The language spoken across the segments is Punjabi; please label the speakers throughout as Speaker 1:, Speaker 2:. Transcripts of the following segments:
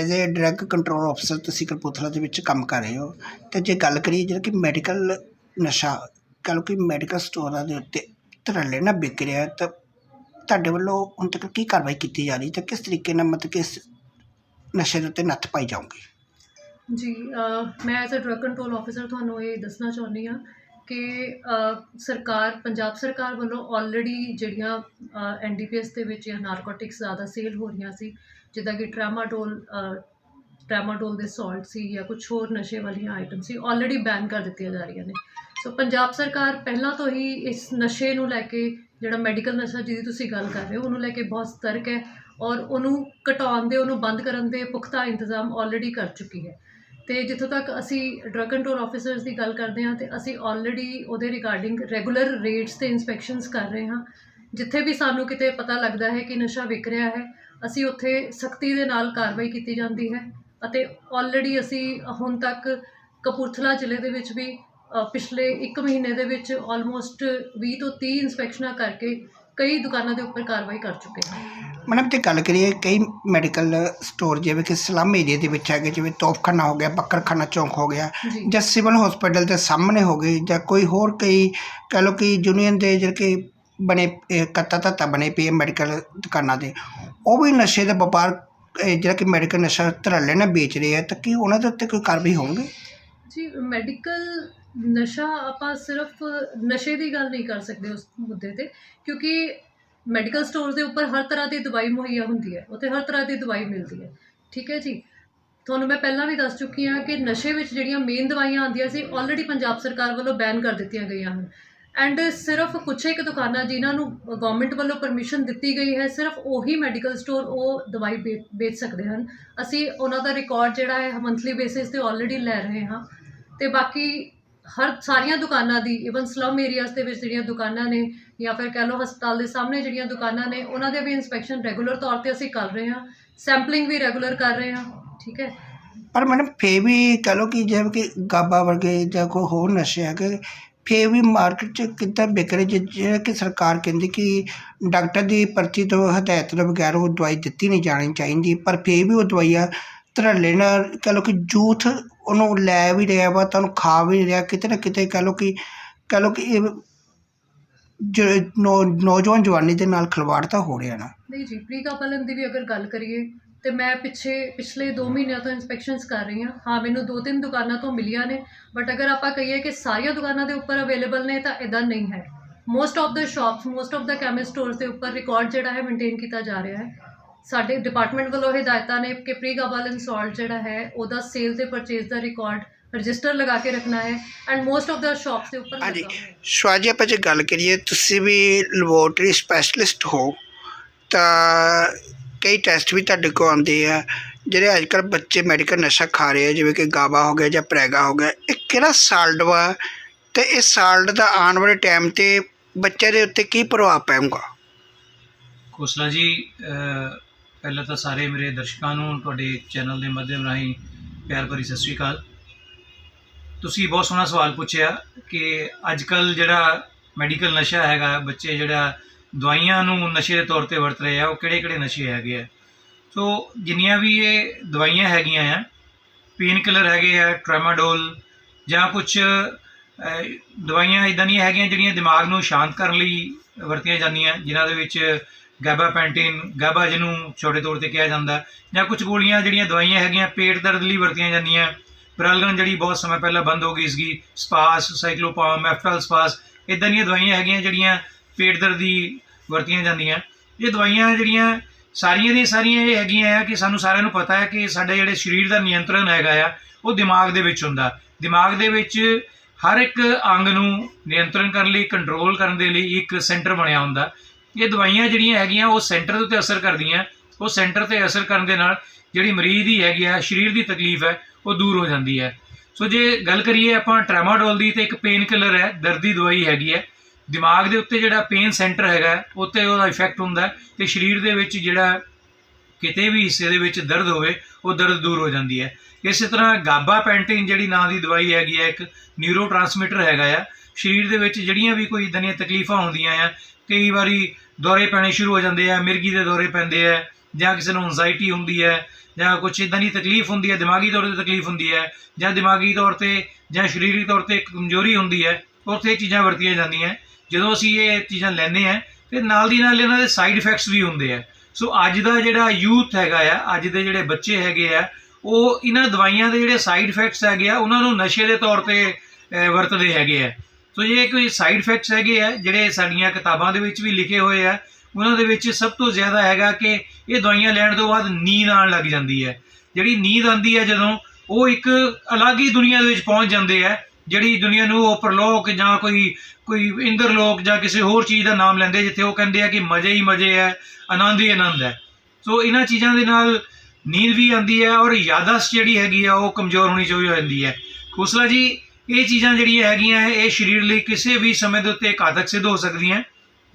Speaker 1: ਐਜ਼ ਅ ਡਰੱਗ ਕੰਟਰੋਲ ਅਫਸਰ ਤੁਸੀਂ ਕਪੂਰਥਲਾ ਦੇ ਵਿੱਚ ਕੰਮ ਕਰ ਰਹੇ ਹੋ ਤੇ ਜੇ ਗੱਲ ਕਰੀਏ ਜਿਹੜਾ ਕਿ ਮੈਡੀਕਲ ਨਸ਼ਾ ਕਹ ਲਓ ਕਿ ਮੈਡੀਕਲ ਸਟੋਰਾਂ ਦੇ ਉੱਤੇ ਧੜੱਲੇ ਨਾ ਵਿਕ ਰਿਹਾ ਤਾਂ ਤੁਹਾਡੇ ਵੱਲੋਂ ਹੁਣ ਤੱਕ ਕੀ ਕਾਰਵਾਈ ਕੀਤੀ ਜਾ ਰਹੀ ਤੇ ਕਿਸ ਤਰੀਕੇ ਨਾਲ ਮਤਲਬ ਕਿ ਇਸ ਨਸ਼ੇ ਦੇ ਉੱਤੇ ਨੱਥ ਪਾਈ ਜਾਊਗੀ?
Speaker 2: ਜੀ ਅ, ਮੈਂ as a drug control officer ਤੁਹਾਨੂੰ ਇਹ ਦੱਸਣਾ ਚਾਹੁੰਦੀ ਹਾਂ ਕਿ ਅ, ਸਰਕਾਰ ਪੰਜਾਬ ਸਰਕਾਰ ਵੱਲੋਂ ਆਲਰੇਡੀ ਜਿਹੜੀਆਂ ਐਨਡੀਪੀਐਸ ਦੇ ਵਿੱਚ ਜਾਂ ਨਾਰਕੋਟਿਕਸ ਜ਼ਿਆਦਾ ਸੇਲ ਹੋ ਰਹੀਆਂ ਸੀ ਜਿੱਦਾਂ ਕਿ ਟ੍ਰਾਮਾਡੋਲ ਟ੍ਰਾਮਾਡੋਲ ਦੇ ਸਾਲਟ ਸੀ ਜਾਂ ਕੁਝ ਹੋਰ ਨਸ਼ੇ ਵਾਲੀਆਂ ਆਈਟਮ ਸੀ ਆਲਰੇਡੀ ਬੈਨ ਕਰ ਦਿੱਤੀਆਂ ਜਾ ਰਹੀਆਂ ਨੇ। ਸੋ ਪੰਜਾਬ ਸਰਕਾਰ ਪਹਿਲਾਂ ਤੋਂ ਹੀ ਇਸ ਨਸ਼ੇ ਨੂੰ ਲੈ ਕੇ, ਜਿਹੜਾ ਮੈਡੀਕਲ ਨਸ਼ਾ ਜਿਹਦੀ ਤੁਸੀਂ ਗੱਲ ਕਰ ਰਹੇ ਹੋ, ਉਹਨੂੰ ਲੈ ਕੇ ਬਹੁਤ ਸਤਰਕ ਹੈ ਔਰ ਉਹਨੂੰ ਘਟਾਉਣ ਦੇ, ਉਹਨੂੰ ਬੰਦ ਕਰਨ ਦੇ ਪੁਖਤਾ ਇੰਤਜ਼ਾਮ ਆਲਰੇਡੀ ਕਰ ਚੁੱਕੀ ਹੈ। ਤੇ ਜਿੱਥੋਂ ਤੱਕ ਅਸੀਂ ਡਰਗ ਕੰਟਰੋਲ ਆਫੀਸਰਸ ਦੀ ਗੱਲ ਕਰਦੇ ਹਾਂ, ਤੇ ਅਸੀਂ ਆਲਰੇਡੀ ਉਹਦੇ ਰਿਗਾਰਡਿੰਗ ਰੈਗੂਲਰ ਰੇਟਸ ਤੇ ਇਨਸਪੈਕਸ਼ਨਸ ਕਰ ਰਹੇ ਹਾਂ। ਜਿੱਥੇ ਵੀ ਸਾਨੂੰ ਕਿਤੇ ਪਤਾ ਲੱਗਦਾ ਹੈ ਕਿ ਨਸ਼ਾ ਵਿਕ ਰਿਹਾ ਹੈ ਅਸੀਂ ਉੱਥੇ ਸਖਤੀ ਦੇ ਨਾਲ ਕਾਰਵਾਈ ਕੀਤੀ ਜਾਂਦੀ ਹੈ ਅਤੇ ਆਲਰੇਡੀ ਅਸੀਂ ਹੁਣ ਤੱਕ ਕਪੂਰਥਲਾ ਜ਼ਿਲ੍ਹੇ ਦੇ ਵਿੱਚ ਵੀ ਪਿਛਲੇ 1 ਮਹੀਨੇ ਦੇ ਵਿੱਚ ਆਲਮੋਸਟ 20 ਤੋਂ 30 ਇਨਸਪੈਕਸ਼ਨਾਂ ਕਰਕੇ ਕਈ ਦੁਕਾਨਾਂ ਦੇ ਉੱਪਰ ਕਾਰਵਾਈ ਕਰ ਚੁੱਕੇ ਹਾਂ।
Speaker 1: ਮੈਡਮ ਤੇ ਗੱਲ ਕਰੀਏ ਕਈ ਮੈਡੀਕਲ ਸਟੋਰ ਜਿਵੇਂ ਕਿ ਸਲਮ ਏਰੀਆ ਦੇ ਵਿੱਚ ਹੈਗੇ ਜਿਵੇਂ ਤੋਪਖਾਨਾ ਹੋ ਗਿਆ ਬੱਕਰਖਾਨਾ ਚੌਂਕ ਹੋ ਗਿਆ
Speaker 2: ਜੀ।
Speaker 1: ਜਾਂ ਸਿਵਲ ਹਸਪੀਟਲ ਦੇ ਸਾਹਮਣੇ ਹੋ ਗਏ ਜਾਂ ਕੋਈ ਹੋਰ ਕਈ ਕਹ ਲਓ ਕਿ ਯੂਨੀਅਨ ਦੇ ਜਿਹੜੇ ਕਿ ਬਣੇ ਕੱਤਾ ਧੱਤਾ ਬਣੇ ਪਏ ਮੈਡੀਕਲ ਦੁਕਾਨਾਂ 'ਤੇ। ਉਹ ਵੀ ਨਸ਼ੇ ਦਾ ਵਪਾਰ ਜਿਹੜਾ ਕਿ ਮੈਡੀਕਲ ਨਸ਼ਾ ਧੜੱਲੇ ਨਾਲ ਵੇਚ ਰਹੇ ਆ, ਤਾਂ ਕੀ ਉਹਨਾਂ ਦੇ ਉੱਤੇ ਕੋਈ ਕਾਰਵਾਈ ਹੋਊਗੀ?
Speaker 2: ਜੀ ਮੈਡੀਕਲ ਨਸ਼ਾ ਆਪਾਂ ਸਿਰਫ ਨਸ਼ੇ ਦੀ ਗੱਲ ਨਹੀਂ ਕਰ ਸਕਦੇ ਉਸ ਮੁੱਦੇ ਤੇ, ਕਿਉਂਕਿ ਮੈਡੀਕਲ ਸਟੋਰ ਦੇ ਉੱਪਰ ਹਰ ਤਰ੍ਹਾਂ ਦੀ ਦਵਾਈ ਮੁਹੱਈਆ ਹੁੰਦੀ ਹੈ, ਉੱਥੇ ਹਰ ਤਰ੍ਹਾਂ ਦੀ ਦਵਾਈ ਮਿਲਦੀ ਹੈ। ਠੀਕ ਹੈ ਜੀ? ਤੁਹਾਨੂੰ ਮੈਂ ਪਹਿਲਾਂ ਵੀ ਦੱਸ ਚੁੱਕੀ ਹਾਂ ਕਿ ਨਸ਼ੇ ਵਿੱਚ ਜਿਹੜੀਆਂ ਮੇਨ ਦਵਾਈਆਂ ਆਉਂਦੀਆਂ ਸੀ ਆਲਰੇਡੀ ਪੰਜਾਬ ਸਰਕਾਰ ਵੱਲੋਂ ਬੈਨ ਕਰ ਦਿੱਤੀਆਂ ਗਈਆਂ ਹਨ। ਐਂਡ ਸਿਰਫ ਕੁਛ ਇੱਕ ਦੁਕਾਨਾਂ ਜਿਨ੍ਹਾਂ ਨੂੰ ਗਵਰਨਮੈਂਟ ਵੱਲੋਂ ਪਰਮਿਸ਼ਨ ਦਿੱਤੀ ਗਈ ਹੈ, ਸਿਰਫ ਉਹੀ ਮੈਡੀਕਲ ਸਟੋਰ ਉਹ ਦਵਾਈ ਵੇ- ਵੇਚ ਸਕਦੇ ਹਨ। ਅਸੀਂ ਉਹਨਾਂ ਦਾ ਰਿਕਾਰਡ ਜਿਹੜਾ ਹੈ ਮੰਥਲੀ ਬੇਸਿਸ ਤੇ ਆਲਰੇਡੀ ਲੈ ਰਹੇ ਹਾਂ। ਤੇ ਬਾਕੀ ਹਰ, ਸਾਰੀਆਂ ਦੁਕਾਨਾਂ ਦੀ ਇਵਨ ਸਲਮ ਏਰੀਆਜ਼ ਦੇ ਵਿੱਚ ਜਿਹੜੀਆਂ ਦੁਕਾਨਾਂ ਨੇ, ਜਾਂ ਫਿਰ ਕਹਿ ਲਓ ਹਸਪਤਾਲ ਦੇ ਸਾਹਮਣੇ ਜਿਹੜੀਆਂ ਦੁਕਾਨਾਂ ਨੇ, ਉਹਨਾਂ ਦੇ ਵੀ ਇਨਸਪੈਕਸ਼ਨ ਰੈਗੂਲਰ ਤੌਰ ਤੇ ਅਸੀਂ ਕਰ ਰਹੇ ਹਾਂ। ਸੈਂਪਲਿੰਗ ਵੀ ਰੈਗੂਲਰ ਕਰ ਰਹੇ ਹਾਂ, ਠੀਕ ਹੈ?
Speaker 1: ਪਰ ਮੈਡਮ ਫੇ ਵੀ ਕਹ ਲਓ ਕਿ ਜਿਵੇਂ ਕਿ ਗਾਬਾ ਵਰਗੇ ਜਾਂ ਕੋਈ ਹੋਰ ਨਸ਼ੇ ਹੈਗੇ ਫੇ ਵੀ ਮਾਰਕੀਟ 'ਚ ਕਿੱਦਾਂ ਵਿਕ ਰਹੇ ਜਿਹੜਾ ਕਿ ਸਰਕਾਰ ਕਹਿੰਦੀ ਕਿ ਡਾਕਟਰ ਦੀ ਪਰਚੀ ਤੋਂ ਹਦਾਇਤ ਤੋਂ ਬਗੈਰ ਉਹ ਦਵਾਈ ਦਿੱਤੀ ਨਹੀਂ ਜਾਣੀ ਚਾਹੀਦੀ, ਪਰ ਫਿਰ ਵੀ ਉਹ ਦਵਾਈਆਂ ਧੜੱਲੇ ਨਾਲ ਕਹਿ ਲਓ ਕਿ ਜੂਥ ਉਹਨੂੰ ਲੈ ਵੀ ਰਿਹਾ ਵਾ ਤੁਹਾਨੂੰ ਖਾ ਵੀ ਰਿਹਾ, ਕਿਤੇ ਨਾ ਕਿਤੇ ਕਹਿ ਲਓ ਕਿ, ਕਹਿ ਲਓ ਕਿ ਇਹ ਜਿਹੜੇ ਨੌ, ਨੌਜਵਾਨ ਜਵਾਨੀ ਦੇ ਨਾਲ ਖਿਲਵਾੜ ਤਾਂ ਹੋ ਰਿਹਾ ਨਾ।
Speaker 2: ਨਹੀਂ ਜੀ ਪ੍ਰੀਕਾ ਪਾਲਨ ਦੀ ਵੀ ਅਗਰ ਗੱਲ ਕਰੀਏ ਤੇ ਮੈਂ ਪਿੱਛੇ ਪਿਛਲੇ 2 ਮਹੀਨਿਆਂ ਤੋਂ ਇਨਸਪੈਕਸ਼ਨਸ ਕਰ ਰਹੀ ਹਾਂ। ਹਾਂ ਮੈਨੂੰ ਦੋ ਤਿੰਨ ਦੁਕਾਨਾਂ ਤੋਂ ਮਿਲੀਆਂ ਨੇ ਬਟ ਅਗਰ ਆਪਾਂ ਕਹੀਏ ਕਿ ਸਾਰੀਆਂ ਦੁਕਾਨਾਂ ਦੇ ਉੱਪਰ ਅਵੇਲੇਬਲ ਨੇ ਤਾਂ ਇਦਾਂ ਨਹੀਂ ਹੈ। Most of the shops most of the chemist stores ਦੇ ਉੱਪਰ ਰਿਕਾਰਡ ਜਿਹੜਾ ਹੈ ਮੇਨਟੇਨ ਕੀਤਾ ਜਾ ਰਿਹਾ ਹੈ। ਸਾਡੇ ਡਿਪਾਰਟਮੈਂਟ ਵੱਲੋਂ ਹਦਾਇਤਾਂ ਨੇ ਕਿ ਪ੍ਰੀ ਗਾਬਾਲਨ ਸਾਲਟ ਜਿਹੜਾ ਹੈ ਉਹਦਾ ਸੇਲ ਤੇ ਪਰਚੇਜ਼ ਦਾ ਰਿਕਾਰਡ ਰਜਿਸਟਰ ਲਗਾ ਕੇ ਰੱਖਣਾ ਹੈ and most of the shops ਦੇ ਉੱਪਰ
Speaker 1: ਹਾਂਜੀ। ਸ਼ਿਵਾਜੀ ਆਪਾਂ ਜੇ ਗੱਲ ਕਰੀਏ ਤੁਸੀਂ ਵੀ ਲੈਬੋਰਟਰੀ ਸਪੈਸ਼ਲਿਸਟ ਹੋ ਤਾਂ ਕਈ ਟੈਸਟ ਵੀ ਤੁਹਾਡੇ ਕੋਲ ਆਉਂਦੇ ਆ, ਜਿਹੜੇ ਅੱਜ ਕੱਲ੍ਹ ਬੱਚੇ ਮੈਡੀਕਲ ਨਸ਼ਾ ਖਾ ਰਹੇ ਆ, ਜਿਵੇਂ ਕਿ ਗਾਵਾ ਹੋ ਗਿਆ ਜਾਂ ਪ੍ਰੈਗਾ ਹੋ ਗਿਆ, ਇਹ ਕਿਹੜਾ ਸਾਲਟ ਵਾ ਤੇ ਇਹ ਸਾਲਟ ਦਾ ਆਉਣ ਵਾਲੇ ਟਾਈਮ ਤੇ ਬੱਚੇ ਦੇ ਉੱਤੇ ਕੀ ਪ੍ਰਭਾਵ ਪੈਊਗਾ
Speaker 3: ਖੋਸਲਾ ਜੀ ਪਹਿਲਾਂ ਤਾਂ ਸਾਰੇ ਮੇਰੇ ਦਰਸ਼ਕਾਂ ਨੂੰ, ਤੁਹਾਡੇ ਚੈਨਲ ਦੇ ਮਾਧਿਅਮ ਰਾਹੀਂ ਪਿਆਰ ਭਰੀ ਸਤਿ ਸ਼੍ਰੀ ਅਕਾਲ। ਤੁਸੀਂ ਬਹੁਤ ਸੋਹਣਾ ਸਵਾਲ ਪੁੱਛਿਆ ਕਿ ਅੱਜ ਕੱਲ ਜਿਹੜਾ ਮੈਡੀਕਲ ਨਸ਼ਾ ਹੈਗਾ, ਬੱਚੇ ਜਿਹੜਾ ਦਵਾਈਆਂ ਨੂੰ ਨਸ਼ੇ ਦੇ ਤੌਰ ਤੇ ਵਰਤ ਰਹੇ ਆ, ਉਹ ਕਿਹੜੇ ਕਿਹੜੇ ਨਸ਼ੇ ਹੈਗੇ ਆ। ਸੋ ਜਿੰਨੀਆਂ ਵੀ ਇਹ ਦਵਾਈਆਂ ਹੈਗੀਆਂ ਆ ਪੇਨ ਕਿਲਰ ਹੈਗੇ ਆ ਟ੍ਰੈਮਾਡੋਲ ਜਾਂ ਕੁਝ ਦਵਾਈਆਂ ਇਦਾਂ ਦੀਆਂ ਹੈਗੀਆਂ ਜਿਹੜੀਆਂ ਦਿਮਾਗ ਨੂੰ ਸ਼ਾਂਤ ਕਰਨ ਲਈ ਵਰਤੀਆਂ ਜਾਂਦੀਆਂ, ਜਿਨ੍ਹਾਂ ਦੇ ਵਿੱਚ ਗੈਬਾਪੈਂਟਿਨ ਗੈਬਾ ਜਿਹਨੂੰ ਛੋਟੇ ਤੌਰ ਤੇ ਕਿਹਾ ਜਾਂਦਾ, ਜਾਂ ਕੁਝ ਗੋਲੀਆਂ ਜਿਹੜੀਆਂ ਦਵਾਈਆਂ ਹੈਗੀਆਂ ਪੇਟ ਦਰਦ ਲਈ ਵਰਤੀਆਂ ਜਾਂਦੀਆਂ। ਪ੍ਰਲਗਨ ਜਿਹੜੀ ਬਹੁਤ ਸਮਾਂ ਪਹਿਲਾਂ ਬੰਦ ਹੋ ਗਈ ਸੀਗੀ, ਸਪਾਸ, ਸਾਈਕਲੋਪਾਮ ਮੈਫਟਲ ਸਪਾਸ ਇਦਾਂ ਦੀਆਂ ਦਵਾਈਆਂ ਹੈਗੀਆਂ ਜਿਹੜੀਆਂ ਪੇਟ ਦਰਦ ਦੀ ਵਰਤੀਆਂ ਜਾਂਦੀਆਂ। ਇਹ ਦਵਾਈਆਂ ਜਿਹੜੀਆਂ ਸਾਰੀਆਂ ਦੀਆਂ ਸਾਰੀਆਂ ਇਹ ਹੈਗੀਆਂ ਆ ਕਿ ਸਾਨੂੰ ਸਾਰਿਆਂ ਨੂੰ ਪਤਾ ਹੈ ਕਿ ਸਾਡੇ ਜਿਹੜੇ ਸਰੀਰ ਦਾ ਨਿਯੰਤਰਣ ਹੈਗਾ ਆ, ਉਹ ਦਿਮਾਗ ਦੇ ਵਿੱਚ ਹੁੰਦਾ। ਦਿਮਾਗ ਦੇ ਵਿੱਚ ਹਰ ਇੱਕ ਅੰਗ ਨੂੰ ਨਿਯੰਤਰਣ ਕਰਨ ਲਈ ਕੰਟਰੋਲ ਕਰਨ ਦੇ ਲਈ ਇੱਕ ਸੈਂਟਰ ਬਣਿਆ ਹੁੰਦਾ। ਇਹ ਦਵਾਈਆਂ ਜਿਹੜੀਆਂ ਹੈਗੀਆਂ, ਉਹ ਸੈਂਟਰ ਦੇ ਉੱਤੇ ਅਸਰ ਕਰਦੀਆਂ। ਉਹ ਸੈਂਟਰ ਤੇ ਅਸਰ ਕਰਨ ਦੇ ਨਾਲ ਜਿਹੜੀ ਮਰੀਜ਼ ਦੀ ਹੈਗੀ ਆ, ਸਰੀਰ ਦੀ ਤਕਲੀਫ ਹੈ, ਉਹ ਦੂਰ ਹੋ ਜਾਂਦੀ ਹੈ। ਸੋ ਜੇ ਗੱਲ ਕਰੀਏ ਆਪਾਂ ਟ੍ਰੈਮਾਡੋਲ ਦੀ, ਤੇ ਇੱਕ ਪੇਨ ਕਿਲਰ ਹੈ, ਦਰਦ ਦੀ ਦਵਾਈ ਹੈਗੀ ਹੈ। ਦਿਮਾਗ ਦੇ ਉੱਤੇ ਜਿਹੜਾ ਪੇਨ ਸੈਂਟਰ ਹੈਗਾ, ਉੱਤੇ ਉਹਦਾ ਇਫੈਕਟ ਹੁੰਦਾ ਹੈ ਤੇ ਸਰੀਰ ਦੇ ਵਿੱਚ ਜਿਹੜਾ ਕਿਤੇ ਵੀ ਹਿੱਸੇ ਦੇ ਵਿੱਚ ਦਰਦ ਹੋਵੇ, ਉਹ ਦਰਦ ਦੂਰ ਹੋ ਜਾਂਦੀ ਹੈ। ਇਸੇ ਤਰ੍ਹਾਂ ਗਾਬਾ ਪੈਂਟਿਨ ਜਿਹੜੀ ਨਾਂ ਦੀ ਦਵਾਈ ਹੈਗੀ ਹੈ, ਇੱਕ ਨਿਊਰੋਟ੍ਰਾਂਸਮਿਟਰ ਹੈਗਾ ਆ, ਸਰੀਰ ਦੇ ਵਿੱਚ ਜਿਹੜੀਆਂ ਵੀ ਕੋਈ ਇਦਾਂ ਦੀਆਂ ਤਕਲੀਫਾਂ ਹੁੰਦੀਆਂ ਆ, ਕਈ ਵਾਰੀ ਦੌਰੇ ਪੈਣੇ ਸ਼ੁਰੂ ਹੋ ਜਾਂਦੇ ਆ, ਮਿਰਗੀ ਦੇ ਦੌਰੇ ਪੈਂਦੇ ਆ, ਜਾਂ ਕਿਸੇ ਨੂੰ ਐਂਜ਼ਾਈਟੀ ਹੁੰਦੀ ਹੈ, ਜਾਂ ਕੁਝ ਇਦਾਂ ਦੀ ਤਕਲੀਫ ਹੁੰਦੀ ਹੈ, ਦਿਮਾਗੀ ਤੌਰ ਤੇ ਤਕਲੀਫ ਹੁੰਦੀ ਹੈ, ਜਾਂ ਦਿਮਾਗੀ ਤੌਰ ਤੇ ਜਾਂ ਸਰੀਰਕ ਤੌਰ ਤੇ ਇੱਕ ਕਮਜ਼ੋਰੀ ਹੁੰਦੀ ਹੈ, ਉੱਥੇ ਇਹ ਚੀਜ਼ਾਂ ਵਰਤੀਆਂ ਜਾਂਦੀਆਂ। ਜਦੋਂ ਅਸੀਂ ਇਹ ਚੀਜ਼ਾਂ ਲੈਂਦੇ ਆ ਤੇ ਨਾਲ ਦੀ ਨਾਲ ਇਹਨਾਂ ਦੇ ਸਾਈਡ ਇਫੈਕਟਸ ਵੀ ਹੁੰਦੇ ਆ। ਸੋ ਅੱਜ ਦਾ ਜਿਹੜਾ ਯੂਥ ਹੈਗਾ ਆ, ਅੱਜ ਦੇ ਜਿਹੜੇ ਬੱਚੇ ਹੈਗੇ ਆ, ਉਹ ਇਹਨਾਂ ਦਵਾਈਆਂ ਦੇ ਜਿਹੜੇ ਸਾਈਡ ਇਫੈਕਟਸ ਹੈਗੇ ਆ, ਉਹਨਾਂ ਨੂੰ ਨਸ਼ੇ ਦੇ ਤੌਰ ਤੇ ਵਰਤਦੇ ਹੈਗੇ ਆ। ਸੋ ਇਹ ਕੋਈ ਸਾਈਡ ਇਫੈਕਟਸ ਹੈਗੇ ਆ, ਜਿਹੜੇ ਸਾਡੀਆਂ ਕਿਤਾਬਾਂ ਦੇ ਵਿੱਚ ਵੀ ਲਿਖੇ ਹੋਏ ਆ, ਉਹਨਾਂ ਦੇ ਵਿੱਚ ਸਭ ਤੋਂ ਜ਼ਿਆਦਾ ਹੈਗਾ ਕਿ ਇਹ ਦਵਾਈਆਂ ਲੈਣ ਤੋਂ ਬਾਅਦ ਨੀਂਦ ਆਉਣ ਲੱਗ ਜਾਂਦੀ ਹੈ। ਜਿਹੜੀ ਨੀਂਦ ਆਉਂਦੀ ਹੈ ਜਦੋਂ ਉਹ ਇੱਕ ਅਲੱਗ ਹੀ ਦੁਨੀਆ ਦੇ ਵਿੱਚ ਪਹੁੰਚ ਜਾਂਦੇ ਆ ਜਿਹੜੀ ਦੁਨੀਆ ਨੂੰ ਉਹ ਪਰਲੋਕ ਜਾਂ ਕੋਈ ਕੋਈ ਇੰਦਰ ਲੋਕ ਜਾਂ ਕਿਸੇ ਹੋਰ ਚੀਜ਼ ਦਾ ਨਾਮ ਲੈਂਦੇ ਜਿੱਥੇ ਉਹ ਕਹਿੰਦੇ ਆ ਕਿ ਮਜ਼ੇ ਹੀ ਮਜ਼ੇ ਹੈ, ਆਨੰਦ ਹੀ ਆਨੰਦ ਹੈ। ਸੋ ਇਹਨਾਂ ਚੀਜ਼ਾਂ ਦੇ ਨਾਲ ਨੀਂਦ ਵੀ ਆਉਂਦੀ ਹੈ ਔਰ ਯਾਦਾਸ਼ਤ ਜਿਹੜੀ ਹੈਗੀ ਆ, ਉਹ ਕਮਜ਼ੋਰ ਹੋਣੀ ਸ਼ੁਰੂ ਹੋ ਜਾਂਦੀ ਹੈ। ਖੋਸਲਾ ਜੀ, ਇਹ ਚੀਜ਼ਾਂ ਜਿਹੜੀਆਂ ਹੈਗੀਆਂ ਇਹ ਸਰੀਰ ਲਈ ਕਿਸੇ ਵੀ ਸਮੇਂ ਦੇ ਉੱਤੇ ਘਾਤਕ ਸਿੱਧ ਹੋ ਸਕਦੀਆਂ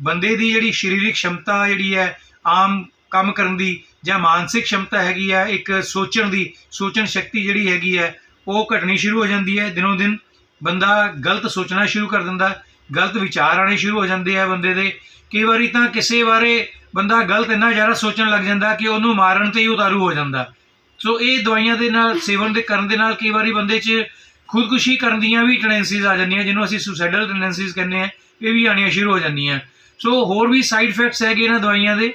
Speaker 3: ਬੰਦੇ ਦੀ ਜਿਹੜੀ ਸਰੀਰਕ ਸ਼ਮਤਾ ਜਿਹੜੀ ਹੈ, ਆਮ ਕੰਮ ਕਰਨ ਦੀ ਜਾਂ ਮਾਨਸਿਕ ਸ਼ਮਤਾ ਹੈਗੀ ਹੈ, ਇੱਕ ਸੋਚਣ ਦੀ, ਸੋਚਣ ਸ਼ਕਤੀ ਜਿਹੜੀ ਹੈਗੀ ਹੈ, ਉਹ ਘਟਣੀ ਸ਼ੁਰੂ ਹੋ ਜਾਂਦੀ ਹੈ ਦਿਨੋਂ ਦਿਨ। ਬੰਦਾ ਗਲਤ ਸੋਚਣਾ ਸ਼ੁਰੂ ਕਰ ਦਿੰਦਾ, ਗਲਤ ਵਿਚਾਰ ਆਣੇ ਸ਼ੁਰੂ ਹੋ ਜਾਂਦੇ ਆ ਬੰਦੇ ਦੇ। ਕਈ ਵਾਰੀ ਤਾਂ ਕਿਸੇ ਬਾਰੇ ਬੰਦਾ ਗਲਤ ਇੰਨਾ ਜ਼ਿਆਦਾ ਸੋਚਣ ਲੱਗ ਜਾਂਦਾ ਕਿ ਉਹਨੂੰ ਮਾਰਨ ਤੇ ਹੀ ਉਤਾਰੂ ਹੋ ਜਾਂਦਾ। ਸੋ ਇਹ ਦਵਾਈਆਂ ਦੇ ਨਾਲ, ਸੇਵਨ ਦੇ ਕਰਨ ਦੇ ਨਾਲ ਕਈ ਵਾਰੀ ਬੰਦੇ 'ਚ ਖੁਦਕੁਸ਼ੀ ਕਰਨ ਦੀਆਂ ਵੀ ਟੈਂਡੈਂਸੀਜ਼ ਆ ਜਾਂਦੀਆਂ, ਜਿਹਨੂੰ ਅਸੀਂ ਸੁਸਾਈਡਲ ਟੈਂਡੈਂਸੀਜ਼ ਕਹਿੰਦੇ ਆ, ਇਹ ਵੀ ਆਉਣੀਆਂ ਸ਼ੁਰੂ ਹੋ ਜਾਂਦੀਆਂ। ਸੋ ਹੋਰ ਵੀ ਸਾਈਡ ਇਫੈਕਟਸ ਹੈਗੇ ਇਹਨਾਂ ਦਵਾਈਆਂ ਦੇ।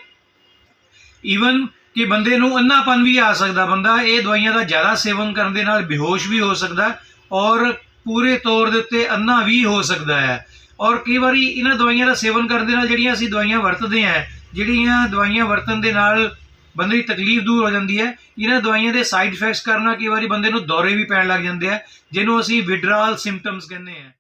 Speaker 3: ਈਵਨ ਕਿ ਬੰਦੇ ਨੂੰ ਅੰਨਾਪਨ ਵੀ ਆ ਸਕਦਾ, ਬੰਦਾ ਇਹ ਦਵਾਈਆਂ ਦਾ ਜ਼ਿਆਦਾ ਸੇਵਨ ਕਰਨ ਦੇ ਨਾਲ ਬੇਹੋਸ਼ ਵੀ ਹੋ ਸਕਦਾ ਔਰ ਪੂਰੇ ਤੌਰ ਦੇ ਉੱਤੇ ਅੰਨਾ ਵੀ ਹੋ ਸਕਦਾ ਹੈ। ਔਰ ਕਈ ਵਾਰੀ ਇਹਨਾਂ ਦਵਾਈਆਂ ਦਾ ਸੇਵਨ ਕਰਨ ਦੇ ਨਾਲ ਜਿਹੜੀਆਂ ਅਸੀਂ ਦਵਾਈਆਂ ਵਰਤਦੇ ਹਾਂ, ਜਿਹੜੀਆਂ ਦਵਾਈਆਂ ਵਰਤਣ ਦੇ ਨਾਲ ਬੰਦੇ ਦੀ ਤਕਲੀਫ ਦੂਰ ਹੋ ਜਾਂਦੀ ਹੈ। ਇਹਨਾਂ ਦਵਾਈਆਂ ਦੇ ਸਾਈਡ ਇਫੈਕਟਸ ਕਰਨਾ ਕਈ ਵਾਰੀ ਬੰਦੇ ਨੂੰ ਦੌਰੇ ਵੀ ਪੈਣ ਲੱਗ ਜਾਂਦੇ ਆ, ਜਿਹਨੂੰ ਅਸੀਂ ਵਿਡਰਾਲ ਸਿੰਪਟਮਸ ਕਹਿੰਦੇ ਆ